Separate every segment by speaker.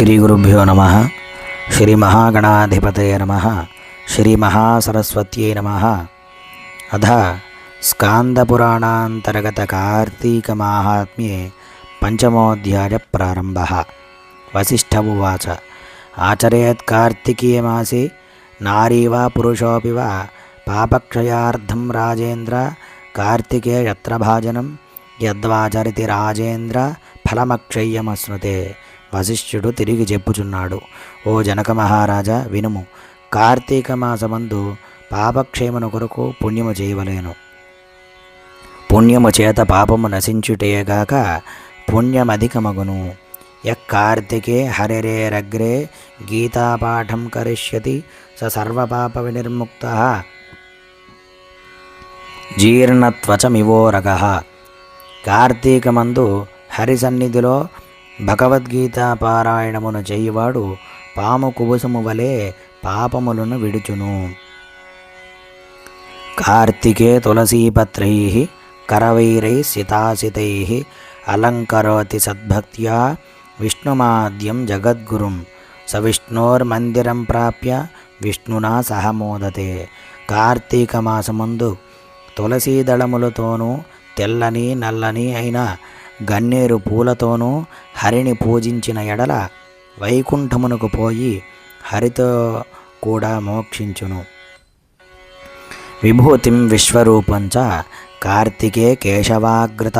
Speaker 1: శ్రీ గురుభ్యో నమ శ్రీ మహాగణాధిపతయ నమ శ్రీ మహాసరస్వత్యై నమ. అధ స్కాందపురాణాంతర్గత కార్తీకమాహాత్మ్యే పంచమోధ్యాయ ప్రారంభ. వశిష్ఠ ఉవాచ ఆచరేత్ కార్తికీయ మాసి నారీ వా పురుషోపి వా పాపక్షయార్థం రాజేంద్ర కార్తికే యద్వాచరితి రాజేంద్ర ఫలమక్షయ్యమశ్నుతే. వశిష్ఠుడు తిరిగి చెప్పుచున్నాడు. ఓ జనక మహారాజా వినుము. కార్తీక మాసమందు పాపక్షేమను కొరకు పుణ్యము చేయవలేను. పుణ్యము చేత పాపము నశించుటేగాక పుణ్యమధికమగును. యక్కార్తికే హరిరేరగ్రే గీతాపాఠం కరిష్యతి స సర్వపాప వినిర్ముక్త. జీర్ణత్వచమివోరగ కార్తీకమందు హరి సన్నిధిలో భగవద్గీత పారాయణమును చేయువాడు పాము కుబుసము వలె పాపములను విడుచును. కార్తికే తులసీపత్రై కరవైరై సితాసితై అలంకరోతి సద్భక్త్యా విష్ణుమాద్యం జగద్గురుం సవిష్ణోర్మందిరం ప్రాప్య విష్ణునా సహమోదతే కార్తీక మాసముందు తులసీదళములతోనూ తెల్లని నల్లని అయిన గన్నేరు పూలతోనూ హరిని పూజించిన ఎడల వైకుంఠమునకు పోయి హరితో కూడా మోక్షించును. విభూతిం విశ్వరూపంచ కార్తికే కేశవాగ్రత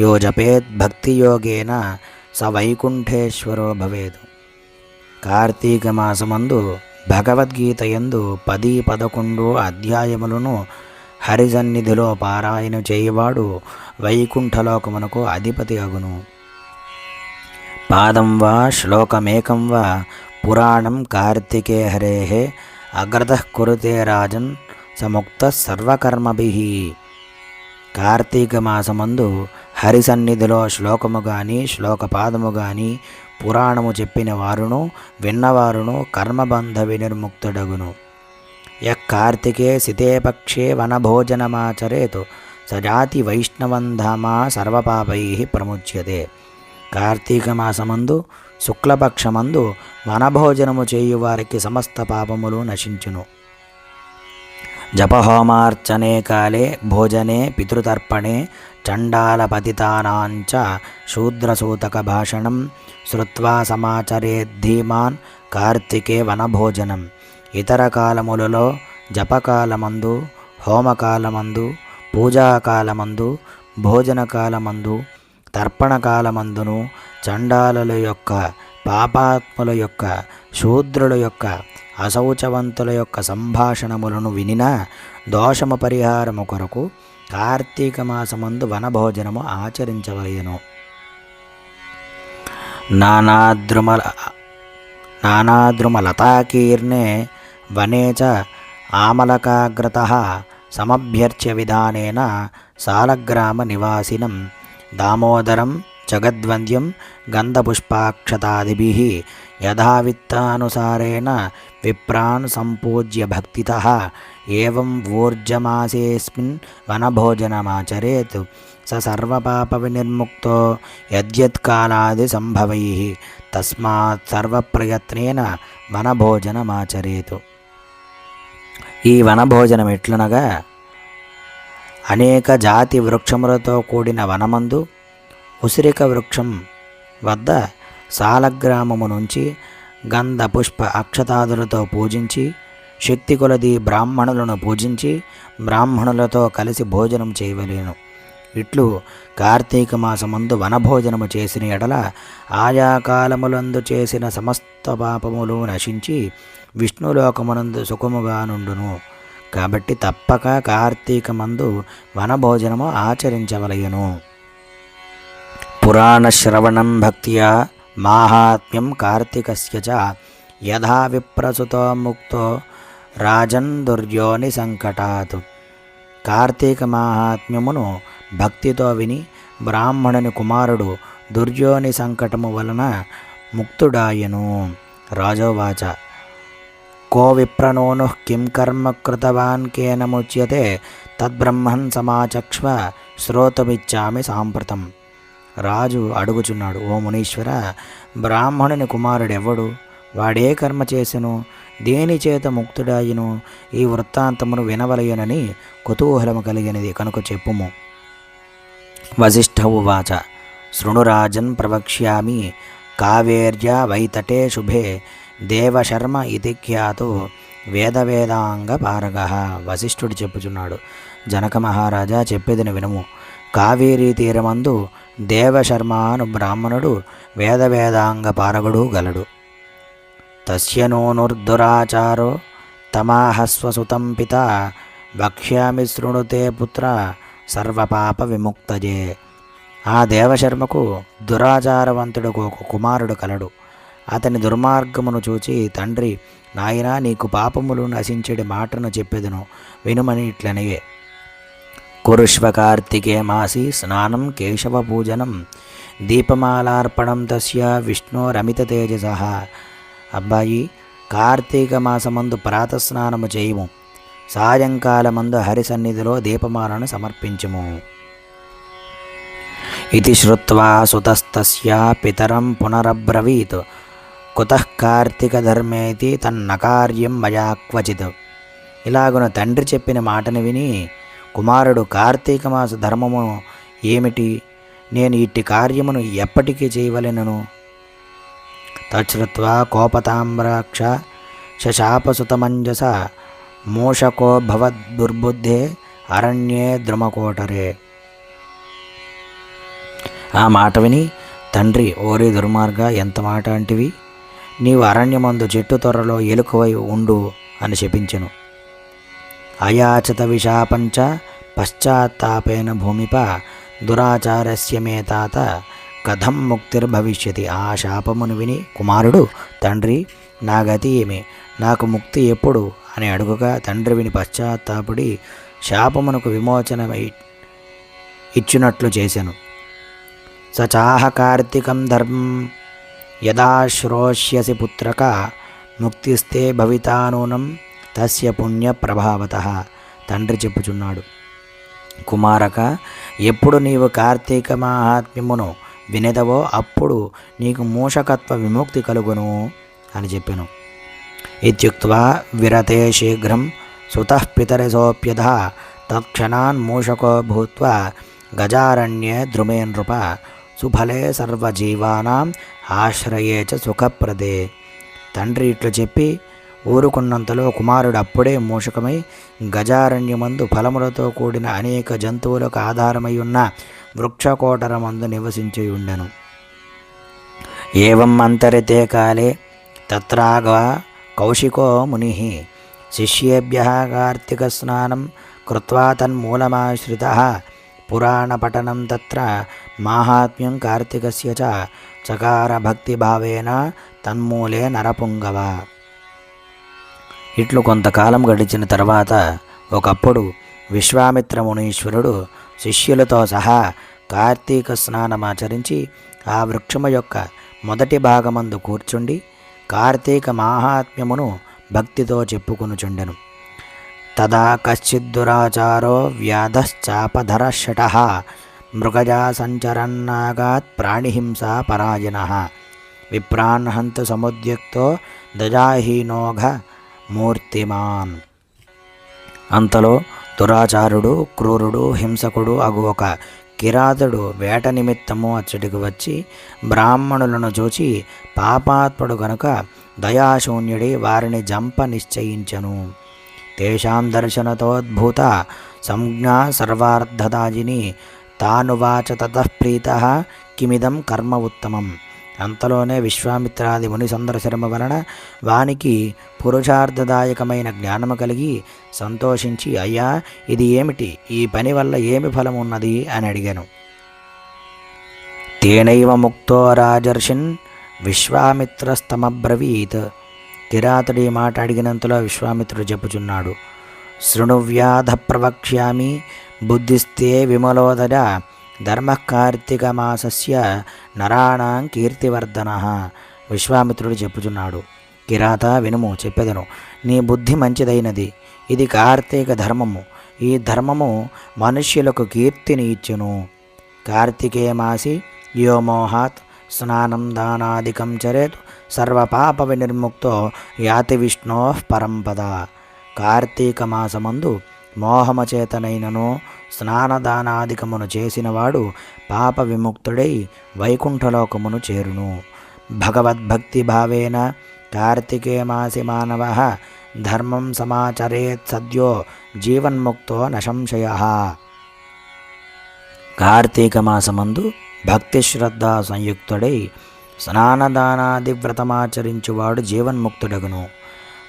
Speaker 1: యో జపేత్ భక్తియోగేన స వైకుంఠేశ్వరో భవేదు. కార్తీక మాసమందు భగవద్గీత యందు పది పదకొండు అధ్యాయములను హరిసన్నిధిలో పారాయణ చేయువాడు వైకుంఠలోకమునకు అధిపతి అగును. పాదం వా శ్లోకమేకం వా పురాణం కార్తికే హరే అగ్రత కురుతే రాజన్ సముక్త సర్వకర్మభి. కార్తీక మాసమందు హరి సన్నిధిలో శ్లోకము గాని శ్లోకపాదము గాని పురాణము చెప్పిన వారును విన్నవారును కర్మబంధ వినిర్ముక్తుడగును. యక్కార్తికే సితేపక్షే వనభోజనమాచరేతు సజాతి వైష్ణవంధామా సర్వపాపై ప్రముచ్యతే. కార్తీక మాసమందు శుక్లపక్షమందు వనభోజనము చేయువారికి సమస్త పాపములు నశించును. జపహోమార్చనే కాలే భోజనే పితృతర్పణే చండాలపతితానాంచ శూద్రసూతక భాషణం శ్రుత్వా సమాచరేద్ధీమాన్ కార్తికే వనభోజనం. ఇతర కాలములలో జపకాలమందు హోమకాలమందు పూజాకాలమందు భోజనకాలమందు తర్పణకాలమందును చండాలుల యొక్క పాపాత్ముల యొక్క శూద్రుల యొక్క అశౌచవంతుల యొక్క సంభాషణములను వినిన దోషము పరిహారము కొరకు కార్తీక మాసమందు వనభోజనము ఆచరించవలయను నానాద్రుమల నానాద్రుమలతాకీర్ణే వనే చ ఆమలకాగ్రత సమభ్యర్చ్య విధానేన సాలగ్రామ నివాసినం దామోదరం జగద్వంద్యం గంధపుష్పాక్షతాదిభి యథావిత్తానుసారేణ విప్రాన్ సంపూజ్య భక్తి ఏం ఊర్జమాసేస్మిన్ వనభోజనమాచరేత్ సర్వపాప వినిర్ముక్తో యద్యత్కాలాది సంభవై తస్మాత్ సర్వప్రయత్నేన వనభోజనమాచరేతు. ఈ వనభోజనం ఎట్లనగా అనేక జాతి వృక్షములతో కూడిన వనమందు ఉసిరిక వృక్షం వద్ద సాలగ్రామము నుంచి గంధ పుష్ప అక్షతాదులతో పూజించి శక్తి కొలది బ్రాహ్మణులను పూజించి బ్రాహ్మణులతో కలిసి భోజనం చేయవలేను. ఇట్లు కార్తీక మాసమందు వనభోజనము చేసిన ఎడల ఆయా కాలములందు చేసిన సమస్త పాపములు నశించి విష్ణులోకమునందు సుఖముగా నుండును. కాబట్టి తప్పక కార్తీకమందు వనభోజనము ఆచరించవలయను పురాణశ్రవణం భక్త్యా మాహాత్మ్యం కార్తీకస్య చ యథా విప్రసుతో ముక్తో రాజన్ దుర్యోని సంకటాత్. కార్తీక మాహాత్మ్యమును భక్తితో విని బ్రాహ్మణుని కుమారుడు దుర్యోని సంకటము వలన ముక్తుడాయను. రాజోవాచ కో విప్రనోను కిం కర్మ కృతవాన్ కేనముచ్యతే తద్బ్రహ్మన్ సమాచక్ష్వ శ్రోతమిచ్చామి సాంప్రతం రాజు అడుగుచున్నాడు ఓ మునీశ్వర బ్రాహ్మణుని కుమారుడెవ్వడు వాడే కర్మ చేసెను దేనిచేత ముక్తుడాయిను ఈ వృత్తాంతమును వినవలయనని కుతూహలము కలిగినది. కనుక చెప్పుము. వశిష్ఠ ఉవాచ శృణురాజన్ ప్రవక్ష్యామి కావేర్య వైతటే శుభే దేవశర్మ ఇతి ఖ్యాతు వేదవేదాంగ పారగ వశిష్ఠుడు చెప్పుచున్నాడు. జనక మహారాజా చెప్పేదిని వినుము. కావేరీ తీరమందు దేవశర్మ అను బ్రాహ్మణుడు వేదవేదాంగ పారగుడు గలడు. తస్యనోనుర్దురాచారో తమాహస్వసుతం పిత వక్ష్యామి శృణుతే పుత్ర సర్వపాప విముక్తజే. ఆ దేవశర్మకు దురాచారవంతుడు ఒక కుమారుడు కలడు. అతని దుర్మార్గమును చూచి తండ్రి నాయనా నీకు పాపములు నశించడి మాటను చెప్పెదను వినుమని ఇట్లనయే కురుష్వ కార్తికే మాసి స్నానం కేశవ పూజనం దీపమాలార్పణం తస్య విష్ణోరమిత తేజస అబ్బాయి కార్తీక మాసమందు ప్రాతస్నానము చేయుము సాయంకాలమందు హరి సన్నిధిలో దీపమాలను సమర్పించుము. ఇది శ్రుత్వా సుతస్తస్య పితరం పునరబ్రవీత్. కుతః కార్తీకధర్మేతి తన్నకార్యం మయా క్వచిత్ ఇలాగున తండ్రి చెప్పిన మాటను విని కుమారుడు కార్తీక మాస ధర్మము ఏమిటి? నేను ఇట్టి కార్యమును ఎప్పటికీ చేయవలెనను. తశ్రుత్వా కోపతామ్రాక్ష శశాపసుతమంజస మూషకో భవద్దుర్బుద్ధే అరణ్యే ద్రుమకోటరే. ఆ మాట విని తండ్రి ఓరి దుర్మార్గ ఎంత మాట అంటివి? నీవు అరణ్యమందు చెట్టు త్వరలో ఎలుకవై ఉండు అని శపించెను అయాచత విశాపంచ పశ్చాత్తాపేన భూమిప దురాచారస్య మే తాత కథం ముక్తిర్భవిష్యతి. ఆ శాపమును విని కుమారుడు తండ్రి నా గతి ఏమి? నాకు ముక్తి ఎప్పుడు? అని అడుగుగా తండ్రి విని పశ్చాత్తాపడి శాపమునకు విమోచన ఇచ్చినట్లు చేశాను సచాహ కార్తీకం ధర్మం యదా శ్రోష్యసి పుత్రక ముక్తిస్తే భవితానూనం తస్య పుణ్య ప్రభావత తండ్రి చెప్పుచున్నాడు. కుమారక ఎప్పుడు నీవు కార్తీక మాహాత్మ్యమును వినదవో అప్పుడు నీకు మూషకత్వ విముక్తి కలుగును అని చెప్పాను. ఇత్యుక్వా విరతే శీఘ్రం సుతః పితరిసోప్యధ తక్షణాన్ మూషకో భూత్వా గజారణ్యే ద్రుమే నృప సుఫలే సర్వజీవానాం ఆశ్రయే చ సుఖప్రదే. తండ్రి ఇట్లు చెప్పి ఊరుకున్నంతలో కుమారుడు అప్పుడే మూషకమై గజారణ్యమందు ఫలములతో కూడిన అనేక జంతువులకు ఆధారమై ఉన్న వృక్షకోటరమందు నివసించి ఉండెను ఏవం అంతరితే కాలే తత్రాగ కౌశికో ముని శిష్యేభ్య కార్తీకస్నానం కృత్వా తన్మూలమాశ్రిత. పురాణపఠనం తత్ర మాహాత్మ్యం కార్తీకస్య చ చకార భక్తిభావేన తన్మూలే నరపుంగవ. ఇట్లు కొంతకాలం గడిచిన తర్వాత ఒకప్పుడు విశ్వామిత్ర మునీశ్వరుడు శిష్యులతో సహా కార్తీక స్నానమాచరించి ఆ వృక్షము యొక్క మొదటి భాగమందు కూర్చుండి కార్తీక మాహాత్మ్యమును భక్తితో చెప్పుకొనుచుండెను. తదా కశ్చిద్దురాచారో వ్యాధశ్చాపధరషట మృగజా సంచరన్నాగాత్ ప్రాణిహింసా పరాయణ. విప్రాన్ హంత సముద్యక్తో దజాహీనోఘ మూర్తిమాన్. అంతలో దురాచారుడు క్రూరుడు హింసకుడు అగు ఒక కిరాతుడు వేట నిమిత్తము అచ్చటికి వచ్చి బ్రాహ్మణులను చూచి పాపాత్ముడు గనుక దయాశూన్యుడి వారిని జంప నిశ్చయించను. తేషాం దర్శనతోద్భూత సంజ్ఞా సర్వార్థదాజిని తానువాచ తతఃప్రీత కిమిదం కర్మ ఉత్తమం. అంతలోనే విశ్వామిత్రాది ముని సందర్శనము వలన వానికి పురుషార్థదాయకమైన జ్ఞానము కలిగి సంతోషించి అయ్యా ఇది ఏమిటి? ఈ పని వల్ల ఏమి ఫలం ఉన్నది? అని అడిగాను. తేనైవ ముక్తో రాజర్షిన్ విశ్వామిత్రస్తమబ్రవీత్ కిరాతుడి మాట అడిగినంతలో విశ్వామిత్రుడు చెప్పుచున్నాడు. శృణువ్యాధ ప్రవక్ష్యామి బుద్ధిస్తే విమలోదర ధర్మ మాసస్య నరాణాం కీర్తివర్ధన. విశ్వామిత్రుడు చెప్పుచున్నాడు. కిరాత వినుము చెప్పెదను. నీ బుద్ధి మంచిదైనది. ఇది కార్తీక ధర్మము. ఈ ధర్మము మనుష్యులకు కీర్తిని ఇచ్చును. కార్తికే మాసి యో స్నానం దానాదికం చరేత్ సర్వపాప వినిర్ముక్తో యాతి విష్ణో పరంపద. కార్తీక మాసమందు మోహమచేతనైనను స్నానదానాదికమును చేసినవాడు పాప విముక్తుడై వైకుంఠలోకమును చేరును. భగవద్భక్తి భావేన కార్తికే మాసి మానవ ధర్మం సమాచరేత్ సద్యో జీవన్ముక్తో నశంశయ. కార్తీక మాసమందు భక్తి శ్రద్ధ సంయుక్తుడై స్నానదానాది వ్రతమాచరించువాడు జీవన్ముక్తుడగును.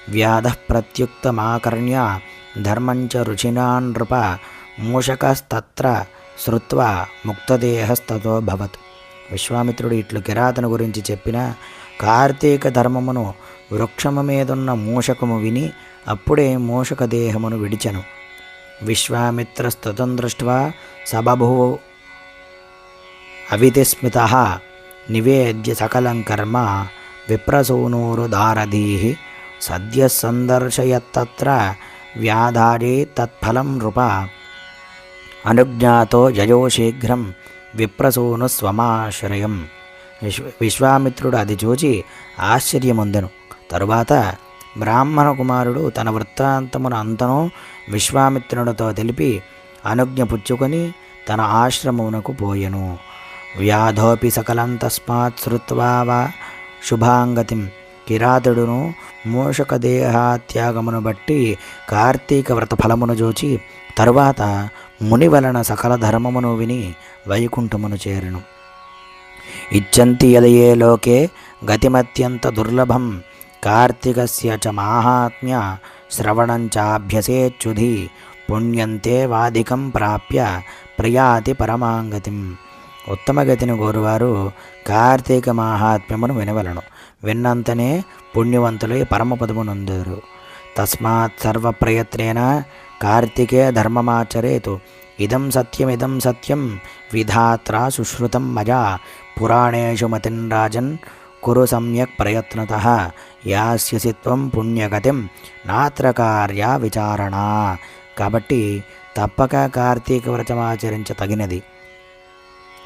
Speaker 1: వ్యాధ ప్రత్యుక్తమాకర్ణ్య ధర్మంచ రుచినా నృప మూషకస్తత్ర శ్రుత్వా ముక్తదేహస్తతో భవత్. విశ్వామిత్రుడు ఇట్లు కిరాతను గురించి చెప్పిన కార్తీక ధర్మమును వృక్షము మీదున్న మూషకము విని అప్పుడే మూషక దేహమును విడిచెను విశ్వామిత్రస్తుతం దృష్ట్వా సబభూ అవితిస్మిత నివేద్య సకలం కర్మ విప్రసూనూరుదారధీ సద్య సందర్శయత్తత్ర వ్యాధారే తత్ఫలం నృప. అనుజ్ఞాతో జయో శీఘ్రం విప్రసూను స్వమాశ్రయం. విశ్వ విశ్వామిత్రుడు అది చూచి ఆశ్చర్యముందెను. తరువాత బ్రాహ్మణ కుమారుడు తన వృత్తాంతమున అంతను విశ్వామిత్రునితో తెలిపి అనుజ్ఞ పుచ్చుకొని తన ఆశ్రమమునకు పోయెను. వ్యాధోపి సకలం తస్మాత్ శ్రుత్వా వా శుభాంగతిం. కిరాతుడును మూషక దేహాత్యాగమును బట్టి కార్తీక వ్రత ఫలమును తరువాత ముని వలన సకల ధర్మమును విని వైకుంఠమును చేరును. ఇచ్చంతి యదయే లోకే గతిమత్యంత దుర్లభం. కార్తీకస్య చ మాహాత్మ్య శ్రవణంచాభ్యసేచ్యుధి పుణ్యంతే వాధికం ప్రాప్య ప్రయాతి పరమాంగతిం. ఉత్తమగతిని గోరువారు కార్తీక మాహాత్మ్యమును వినవలను. విన్నంతనే పుణ్యవంతులై పరమపదమునందరు. తస్మాత్ సర్వప్రయత్నేన కార్తికే ధర్మమాచరేతు. ఇదం సత్యమిదం సత్యం. విధాత్రా సుశ్రుతం మయా పురాణేషు మతిన్ రాజన్ కురు సమ్యక్ ప్రయత్నత. యాస్యసి త్వం పుణ్యగతిం. నాత్ర కార్య విచారణ. కాబట్టి తప్పక కార్తీక వ్రతమాచరించ తగినది.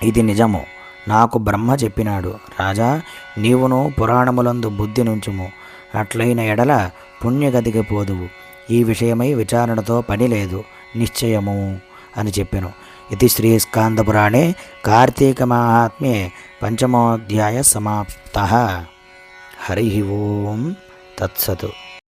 Speaker 1: ఇది నిజము. నాకు బ్రహ్మ చెప్పినాడు రాజా నీవును పురాణములందు బుద్ధి నుంచుము. అట్లైన ఎడల పుణ్యగతికి పోదువు. ఈ విషయమై విచారణతో పని లేదు నిశ్చయము అని చెప్పాను. ఇది శ్రీ స్కాందపురాణే కార్తీక మహాత్మ్యే పంచమోధ్యాయ సమాప్త. హరి ఓం తత్సతు.